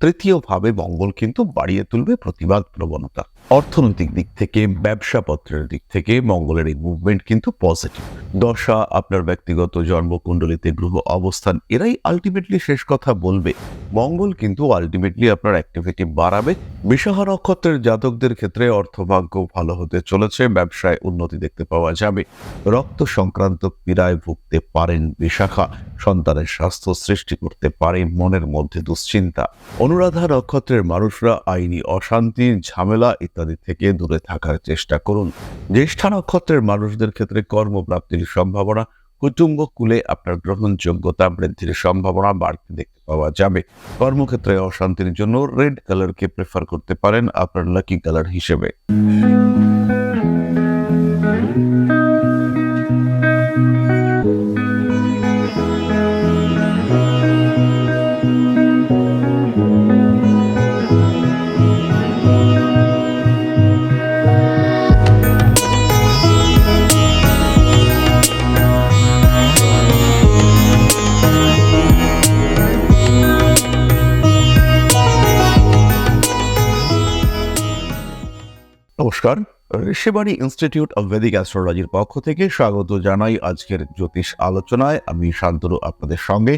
তৃতীয়ভাবে মঙ্গল কিন্তু বাড়িয়ে তুলবে প্রতিবাদ প্রবণতা। অর্থনৈতিক দিক থেকে, ব্যবসাপত্রের দিক থেকে মঙ্গলের এই মুভমেন্ট কিন্তু পজিটিভ দশা, আপনার ব্যক্তিগত জন্মকুণ্ডলিতে গ্রহ অবস্থান, এরাই আলটিমেটলি শেষ কথা বলবে। মঙ্গল কিন্তু আলটিমেটলি আপনার অ্যাক্টিভিটি বাড়াবে। বিশাখা নক্ষত্রের জাতকদের ক্ষেত্রে অর্থভাগ্য ভালো হতে চলেছে, ব্যবসায় উন্নতি দেখতে পাওয়া যাবে। রক্ত সংক্রান্ত পীড়ায় ভুগতে পারেন বিশাখা, সন্তানের স্বাস্থ্য সৃষ্টি করতে পারে মনের মধ্যে দুশ্চিন্তা। অনুরাধা নক্ষত্রের মানুষরা আইনি অশান্তি, ঝামেলা ইত্যাদি থেকে দূরে থাকার চেষ্টা করুন। জ্যেষ্ঠা নক্ষত্রের মানুষদের ক্ষেত্রে কর্মপ্রাপ্তির সম্ভাবনা কুটুম্ব কুলে আপনার গ্রহণযোগ্যতা বৃদ্ধির সম্ভাবনা বাড়তে দেখতে পাওয়া যাবে। কর্মক্ষেত্রে অশান্তির জন্য রেড কালারকে প্রেফার করতে পারেন আপনার লাকি কালার হিসেবে। নমস্কার। ঋষিবাণী ইনস্টিটিউট অব ভেদিক অ্যাস্ট্রোলজির পক্ষ থেকে স্বাগত জানাই আজকের জ্যোতিষ আলোচনায়। আমি শান্তনু আপনাদের সঙ্গে।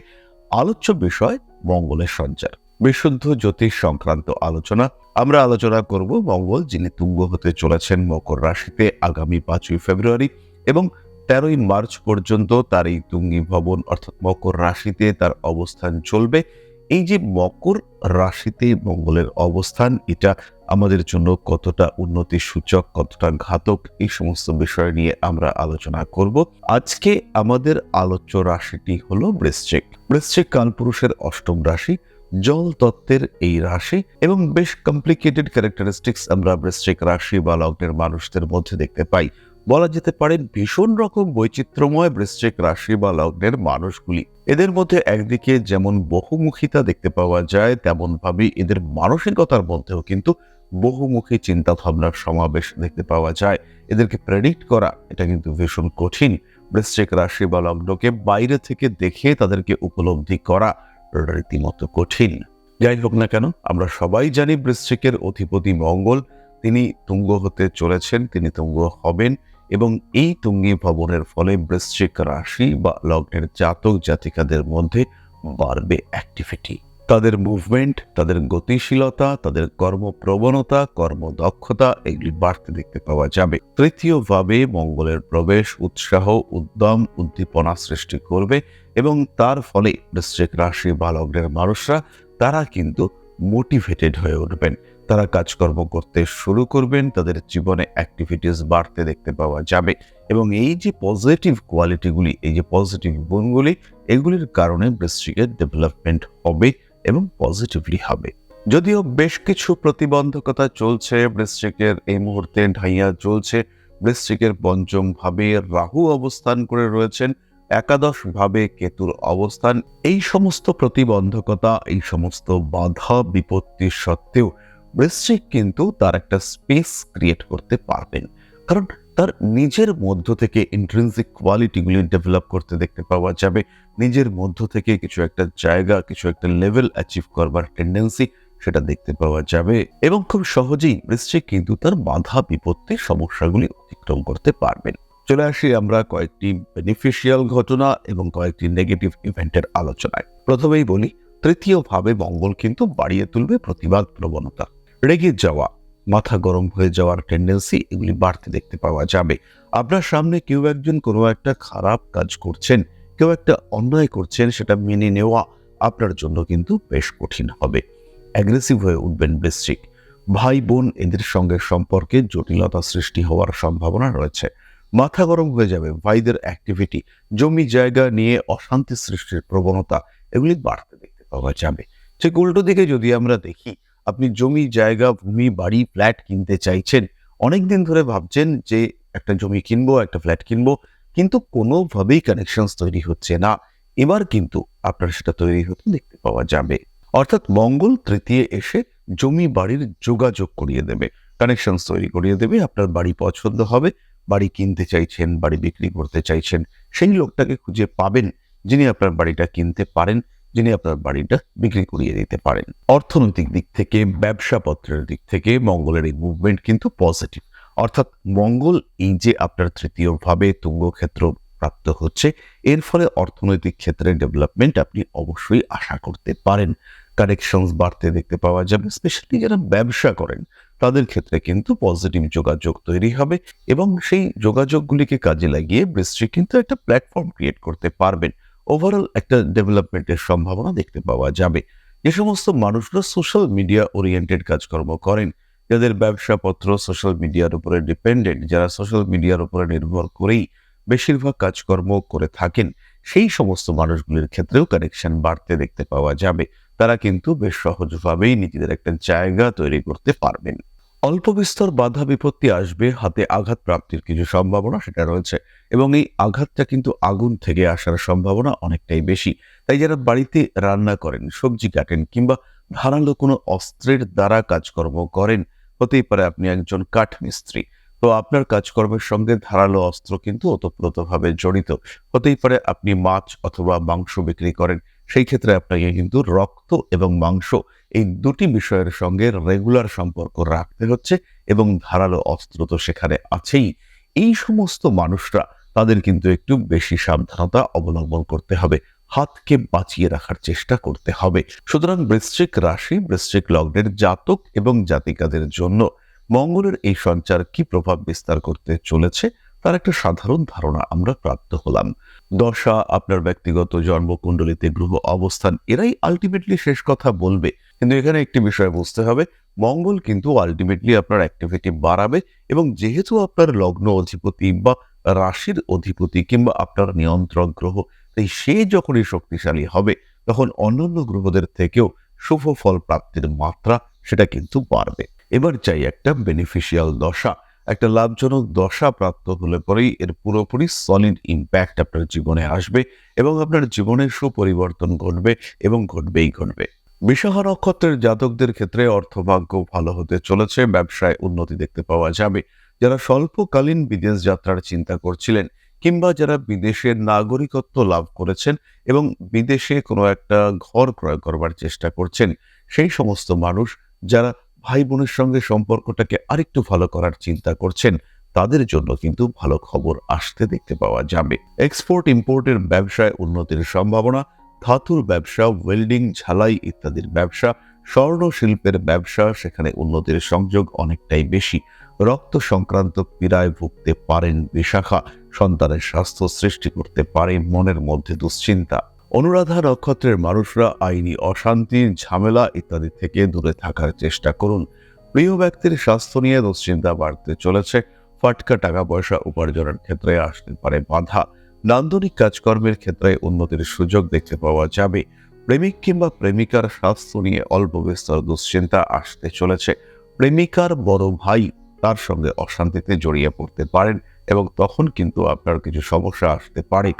আলোচ্য বিষয় মঙ্গলের সঞ্চার। বিশুদ্ধ জ্যোতিষ সংক্রান্ত আলোচনা। আমরা আলোচনা করব মঙ্গল, যিনি তুঙ্গ হতে চলেছেন মকর রাশিতে আগামী পাঁচই ফেব্রুয়ারি এবং তেরোই মার্চ পর্যন্ত তার এই তুঙ্গি ভবন অর্থাৎ মকর রাশিতে তার অবস্থান চলবে। এই যে মকর রাশিতে মঙ্গলের অবস্থান, এটা আমাদের জন্য কতটা উন্নতি সূচক কতটা ঘাতক, এই সমস্ত বিষয় নিয়ে আমরা আলোচনা করব। আজকে আমাদের আলোচ্য রাশিটি হলো বৃশ্চিক। বৃশ্চিক কালপুরুষের অষ্টম রাশি, জল তত্ত্বের এই রাশি এবং বেশ কমপ্লিকেটেড ক্যারেক্টারিস্টিক্স আমরা বৃশ্চিক রাশি বা লগ্নের মানুষদের মধ্যে দেখতে পাই। বলা যেতে পারে ভীষণ রকম বৈচিত্র্যময় বৃশ্চিক রাশি বা লগ্নের মানুষগুলি। এদের মধ্যে একদিকে যেমন বহুমুখিতা দেখতে পাওয়া যায় তেমন ভাবে এদের মানসিকতার মধ্যেও কিন্তু বহুমুখী চিন্তা ভাবনার সমাবেশ দেখতে পাওয়া যায়। এদেরকে প্রেডিক্ট করা, এটা কিন্তু ভীষণ কঠিন। বৃশ্চিক রাশি বা লগ্নকে বাইরে থেকে দেখে তাদেরকে উপলব্ধি করা রীতিমতো কঠিন। যাই হোক না কেন, আমরা সবাই জানি বৃশ্চিকের অধিপতি মঙ্গল। তিনি তুঙ্গ হতে চলেছেন, তিনি তুঙ্গ হবেন। এবং এই তুঙ্গি ভবনের ফলে বৃশ্চিক রাশি বা লগ্নের জাতক জাতিকাদের মধ্যে বাড়বে অ্যাক্টিভিটি তাদের মুভমেন্ট তাদের গতিশীলতা, তাদের কর্মপ্রবণতা, কর্মদক্ষতা এগুলি বাড়তে দেখতে পাওয়া যাবে। তৃতীয়ভাবে মঙ্গলের প্রবেশ উৎসাহ, উদ্যম, উদ্দীপনা সৃষ্টি করবে এবং তার ফলে বৃশ্চিক রাশি বা লগ্নের মানুষরা, তারা কিন্তু মোটিভেটেড হয়ে উঠবেন। তারা কাজকর্ম করতে শুরু করবেন, তাদের জীবনে অ্যাক্টিভিটিস বাড়তে দেখতে পাওয়া যাবে এবং এই যে পজিটিভ কোয়ালিটিগুলি এই যে পজিটিভ গুণগুলি, এগুলির কারণে বৃশ্চিকের ডেভেলপমেন্ট হবে এবং পজিটিভলি হবে। যদিও বেশ কিছু প্রতিবন্ধকতা চলছে, বৃশ্চিকের এই মুহূর্তে ঢাইয়া চলছে। বৃশ্চিকের পঞ্চম ভাবে রাহু অবস্থান করে রয়েছেন একাদশ ভাবে কেতুর অবস্থান। এই সমস্ত প্রতিবন্ধকতা, এই সমস্ত বাধা বিপত্তি সত্ত্বেও বৃশ্চিক কিন্তু তার একটা স্পেস ক্রিয়েট করতে পারবেন। কারণ তার নিজের মধ্য থেকে ইন্ট্রেন্সিক কোয়ালিটিগুলি ডেভেলপ করতে দেখতে পাওয়া যাবে। নিজের মধ্য থেকে কিছু একটা জায়গা, কিছু একটা লেভেল অ্যাচিভ করবার টেন্ডেন্সি সেটা দেখতে পাওয়া যাবে এবং খুব সহজেই বৃশ্চিক কিন্তু তার বাধা বিপত্তি সমস্যাগুলি অতিক্রম করতে পারবেন। চলে আসি আমরা কয়েকটি বেনিফিশিয়াল ঘটনা এবং কয়েকটি নেগেটিভ ইভেন্টের আলোচনায়। প্রথমেই বলি, তৃতীয়ভাবে মঙ্গল কিন্তু বাড়িয়ে তুলবে প্রতিবাদ প্রবণতা। রেগে যাওয়া, মাথা গরম হয়ে যাওয়ার টেন্ডেন্সি এগুলি বাড়তে দেখতে পাওয়া যাবে। আপনার সামনে কেউ একজন কোনো একটা খারাপ কাজ করছেন, কেউ একটা অন্যায় করছেন, সেটা মেনে নেওয়া আপনার জন্য কিন্তু বেশ কঠিন হবে। অ্যাগ্রেসিভ হয়ে উঠবেন বৃশ্চিক ভাই বোন এদের সঙ্গে সম্পর্কে জটিলতা সৃষ্টি হওয়ার সম্ভাবনা রয়েছে। মাথা গরম হয়ে যাবে, ভাইদের অ্যাক্টিভিটি জমি জায়গা নিয়ে অশান্তি সৃষ্টির প্রবণতা এগুলি বাড়তে দেখতে পাওয়া যাবে। ঠিক উল্টো দিকে যদি আমরা দেখি আপনি জমি, জায়গা, ভূমি, বাড়ি ফ্ল্যাট কিনতে চাইছেন অনেক দিন ধরে ভাবছেন যে একটা জমি কিনবো, একটা ফ্ল্যাট কিনবো, কিন্তু কোনোভাবেই কানেকশনস তৈরি হচ্ছে না। এবার কিন্তু আপনার সেটা তৈরি হতে দেখতে পাওয়া যাবে। অর্থাৎ মঙ্গল তৃতীয় এসে জমি, বাড়ির যোগাযোগ করিয়ে দেবে। কানেকশনস তৈরি করিয়ে দেবে, আপনার বাড়ি পছন্দ হবে, বাড়ি কিনতে চাইছেন, বাড়ি বিক্রি করতে চাইছেন, সেই লোকটাকে খুঁজে পাবেন যিনি আপনার বাড়িটা কিনতে পারেন। যিনি আপনার বাড়িটা বিক্রি করিয়ে দিতে পারেন। অর্থনৈতিক দিক থেকে, ব্যবসাপত্রের দিক থেকে মঙ্গলের এই মুভমেন্ট কিন্তু পজিটিভ অর্থাৎ মঙ্গল এই যে আপনার তৃতীয় ভাবে তুঙ্গক্ষেত্র প্রাপ্ত হচ্ছে, এর ফলে অর্থনৈতিক ক্ষেত্রে ডেভেলপমেন্ট আপনি অবশ্যই আশা করতে পারেন। কানেকশনস বাড়তে দেখতে পাওয়া যাবে স্পেশালি যারা ব্যবসা করেন, তাদের ক্ষেত্রে কিন্তু পজিটিভ যোগাযোগ তৈরি হবে এবং সেই যোগাযোগগুলিকে কাজে লাগিয়ে বৃষ্টি কিন্তু একটা প্ল্যাটফর্ম ক্রিয়েট করতে পারবেন। ওভারঅল একটা ডেভেলপমেন্টের সম্ভাবনা দেখতে পাওয়া যাবে। যে সমস্ত মানুষরা সোশ্যাল মিডিয়া ওরিয়েন্টেড কাজকর্ম করেন, যাদের ব্যবসাপত্র সোশ্যাল মিডিয়ার উপরে ডিপেন্ডেন্ট যারা সোশ্যাল মিডিয়ার উপরে নির্ভর করেই বেশিরভাগ কাজকর্ম করে থাকেন, সেই সমস্ত মানুষগুলির ক্ষেত্রেও কানেকশন বাড়তে দেখতে পাওয়া যাবে। তারা কিন্তু বেশ সহজভাবেই নিজেদের একটা জায়গা তৈরি করতে পারবেন। অল্প বিস্তর বাধা বিপত্তি আসবে, হাতে আঘাত প্রাপ্তির কিছু সম্ভাবনা সেটা রয়েছে এবং এই আঘাতটা কিন্তু আগুন থেকে আসার সম্ভাবনা অনেকটাই বেশি। তাই যারা বাড়িতে রান্না করেন, সবজি কাটেন কিংবা ধারালো কোনো অস্ত্রের দ্বারা কাজকর্ম করেন, হতেই পারে আপনি একজন কাঠ মিস্ত্রি তো আপনার কাজকর্মের সঙ্গে ধারালো অস্ত্র কিন্তু ওতপ্রোতভাবে জড়িত। হতেই পারে আপনি মাছ অথবা মাংস বিক্রি করেন সেই ক্ষেত্রে আপনাকে কিন্তু রক্ত এবং মাংস এই দুটি বিষয়ের সঙ্গে রেগুলার সম্পর্ক রাখতে হচ্ছে এবং ধারালো অস্ত্র তো সেখানে আছেই। এই সমস্ত মানুষরা তাদের কিন্তু একটু বেশি সাবধানতা অবলম্বন করতে হবে। হাতকে বাঁচিয়ে রাখার চেষ্টা করতে হবে। সুতরাং বৃশ্চিক রাশি, বৃশ্চিক লগ্নের জাতক এবং জাতিকাদের জন্য মঙ্গলের এই সঞ্চার কি প্রভাব বিস্তার করতে চলেছে? তার একটা সাধারণ ধারণা আমরা প্রাপ্ত হলাম। দশা, আপনার ব্যক্তিগত জন্মকুণ্ডলিতে গ্রহ অবস্থান, এরাই আলটিমেটলি শেষ কথা বলবে। কিন্তু এখানে একটি বিষয় বুঝতে হবে, মঙ্গল কিন্তু আলটিমেটলি আপনার অ্যাক্টিভিটি বাড়াবে এবং যেহেতু আপনার লগ্ন অধিপতি বা রাশির অধিপতি কিংবা আপনার নিয়ন্ত্রক গ্রহ, তাই সে যখনই শক্তিশালী হবে, তখন অন্যান্য গ্রহদের থেকেও শুভ ফল প্রাপ্তির মাত্রা সেটা কিন্তু বাড়বে। এবার চাই একটা বেনিফিশিয়াল দশা। একটা লাভজনক দশা প্রাপ্ত হলে পরেই এর পুরোপুরি সলিড ইম্প্যাক্ট আপনার জীবনে আসবে এবং আপনার জীবনের সুপরিবর্তন ঘটবে এবং ঘটবেই ঘটবে। বিশাখা নক্ষত্রের জাতকদের ক্ষেত্রে অর্থভাগ্য ভালো হতে চলেছে, ব্যবসায় উন্নতি দেখতে পাওয়া যাবে। যারা স্বল্পকালীন বিদেশ যাত্রার চিন্তা করছিলেন কিংবা যারা বিদেশের নাগরিকত্ব লাভ করেছেন এবং বিদেশে কোনো একটা ঘর ক্রয় করবার চেষ্টা করছেন, সেই সমস্ত মানুষ যারা ভাই বোনের সঙ্গে সম্পর্কটাকে আরেকটু ভালো করার চিন্তা করছেন, তাদের জন্য কিন্তু ভালো খবর আসতে দেখতে পাওয়া যাবে। এক্সপোর্ট, ইম্পোর্টের ব্যবসায় উন্নতির সম্ভাবনা, ধাতুর ব্যবসা, ওয়েল্ডিং, ঝালাই ইত্যাদির ব্যবসা, স্বর্ণ শিল্পের ব্যবসা, সেখানে উন্নতির সংযোগ অনেকটাই বেশি। রক্ত সংক্রান্ত পীড়ায় ভুগতে পারেন বিশাখা, সন্তানের স্বাস্থ্য সৃষ্টি করতে পারে মনের মধ্যে দুশ্চিন্তা। অনুরাধা নক্ষত্রের মানুষরা আইনি অশান্তি, ঝামেলা ইত্যাদি থেকে দূরে থাকার চেষ্টা করুন। প্রিয় ব্যক্তির স্বাস্থ্য নিয়ে দুশ্চিন্তা বাড়তে চলেছে। ফাটকা টাকা পয়সা উপার্জনের ক্ষেত্রে আসতে পারে বাধা। নান্দনিক কাজকর্মের ক্ষেত্রে উন্নতির সুযোগ দেখতে পাওয়া যাবে। প্রেমিক কিংবা প্রেমিকার স্বাস্থ্য নিয়ে অল্প বিস্তর দুশ্চিন্তা আসতে চলেছে। প্রেমিকার বড় ভাই তার সঙ্গে অশান্তিতে জড়িয়ে পড়তে পারেন এবং তখন কিন্তু আপনার কিছু সমস্যা আসতে পারে।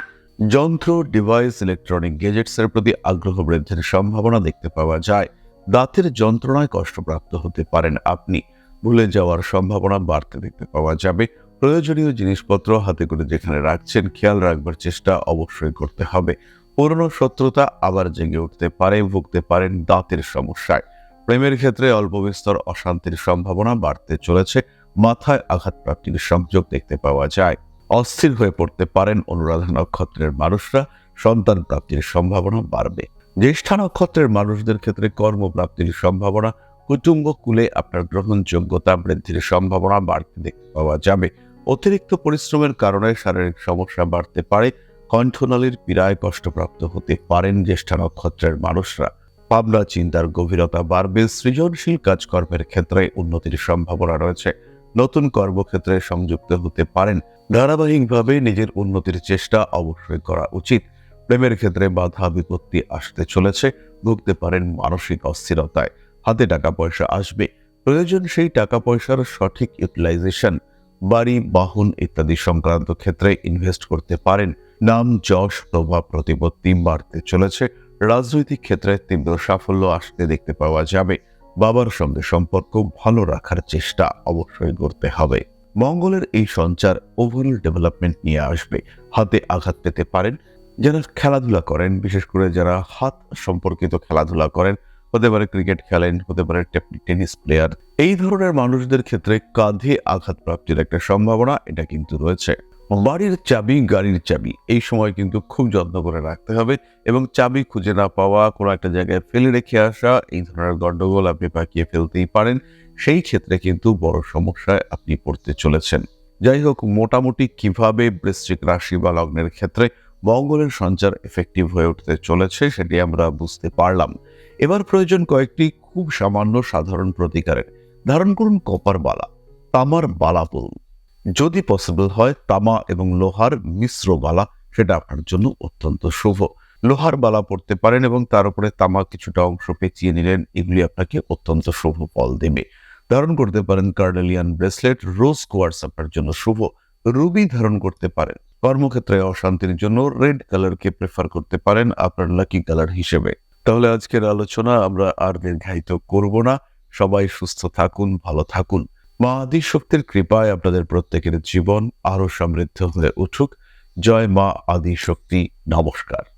যন্ত্র ডিভাইস ইলেকট্রনিক গেজেটসের প্রতি আগ্রহ বৃদ্ধির সম্ভাবনা দেখতে পাওয়া যায়। দাঁতের যন্ত্রণায় কষ্টপ্রাপ্ত হতে পারেন আপনি। ভুলে যাওয়ার সম্ভাবনা বাড়তে দেখতে পাওয়া যাবে। প্রয়োজনীয় জিনিসপত্র হাতে করে যেখানে রাখছেন, খেয়াল রাখবার চেষ্টা অবশ্যই করতে হবে। পুরনো শত্রুতা আবার জেগে উঠতে পারে, ভুগতে পারেন দাঁতের সমস্যায়। প্রেমের ক্ষেত্রে অল্প বিস্তর অশান্তির সম্ভাবনা বাড়তে চলেছে। মাথায় আঘাত প্রাপ্তির সংযোগ দেখতে পাওয়া যায়। অস্থির হয়ে পড়তে পারেন অনুরাধা নক্ষত্রের মানুষরা, সন্তান প্রাপ্তির সম্ভাবনা বাড়বে। জ্যেষ্ঠা নক্ষত্রের মানুষদের ক্ষেত্রে কর্মপ্রাপ্তির সম্ভাবনা, কুটুম্ব কুলে আপনার গ্রহণযোগ্যতা বৃদ্ধির সম্ভাবনা বাড়তে দেখতে পাওয়া যাবে। অতিরিক্ত পরিশ্রমের কারণে শারীরিক সমস্যা বাড়তে পারে। কণ্ঠনালীর পীড়ায় কষ্টপ্রাপ্ত হতে পারেন জ্যেষ্ঠা নক্ষত্রের মানুষরা। ভাবনা চিন্তার গভীরতা বাড়বে। সৃজনশীল কাজকর্মের ক্ষেত্রে উন্নতির সম্ভাবনা রয়েছে। নতুন কর্মক্ষেত্রে সংযুক্ত হতে পারেন। ধারাবাহিকভাবে নিজের উন্নতির চেষ্টা অবশ্যই করা উচিত। প্রেমের ক্ষেত্রে বাধা বিপত্তি আসতে চলেছে, ভুগতে পারেন মানসিক অস্থিরতায়। হাতে টাকা পয়সা আসবে। প্রয়োজন সেই টাকা পয়সার সঠিক ইউটিলাইজেশন বাড়ি, বাহন ইত্যাদি সংক্রান্ত ক্ষেত্রে ইনভেস্ট করতে পারেন। নাম, যশ, প্রভাব, প্রতিপত্তি বাড়তে চলেছে। রাজনৈতিক ক্ষেত্রে তীব্র সাফল্য আসতে দেখতে পাওয়া যাবে। বাবার সঙ্গে সম্পর্ক ভালো রাখার চেষ্টা অবশ্যই করতে হবে। মঙ্গলের এই সঞ্চার ওভারঅল ডেভেলপমেন্ট নিয়ে আসবে। হাতে আঘাত পেতে পারেন, যারা খেলাধুলা করেন, বিশেষ করে যারা হাত সম্পর্কিত খেলাধুলা করেন, হতে পারে ক্রিকেট খেলেন, হতে পারে টেনিস প্লেয়ার এই ধরনের মানুষদের ক্ষেত্রে কাঁধে আঘাত প্রাপ্তির একটা সম্ভাবনা এটা কিন্তু রয়েছে। বাড়ির চাবি, গাড়ির চাবি, এই সময় কিন্তু খুব যত্ন করে রাখতে হবে এবং চাবি খুঁজে না পাওয়া, কোনো একটা জায়গায় ফেলে রেখে আসা, এই ধরনের গন্ডগোল আপনি পাকিয়ে ফেলতেই পারেন। সেই ক্ষেত্রে কিন্তু বড় সমস্যায় আপনি পড়তে চলেছেন। যাই হোক, মোটামুটি কীভাবে বৃশ্চিক রাশি বা লগ্নের ক্ষেত্রে মঙ্গলের সঞ্চার এফেক্টিভ হয়ে উঠতে চলেছে সেটি আমরা বুঝতে পারলাম। এবার প্রয়োজন কয়েকটি খুব সামান্য সাধারণ প্রতিকারের। ধারণ করুন কপার বালা, তামার বালা বলুন। যদি পসিবল হয় তামা এবং লোহার মিশ্র বালা, সেটা আপনার জন্য অত্যন্ত শুভ। লোহার বালা পড়তে পারেন এবং তার উপরে তামা কিছুটা অংশ পেঁচিয়ে নিলেন, এগুলি আপনাকে অত্যন্ত শুভ ফল দেবে। ধারণ করতে পারেন কার্ডেলিয়ান ব্রেসলেট, রোজ কোয়ার্স আপনার জন্য শুভ। রুবি ধারণ করতে পারেন, কর্মক্ষেত্রে অশান্তির জন্য রেড কালারকে প্রেফার করতে পারেন আপনার লাকি কালার হিসেবে। তাহলে আজকের আলোচনা আমরা আর দীর্ঘায়িত করব না। সবাই সুস্থ থাকুন, ভালো থাকুন। মা আদি শক্তির কৃপায় আপনাদের প্রত্যেকের জীবন আরও সমৃদ্ধ হয়ে উঠুক। জয় মা আদি শক্তি নমস্কার।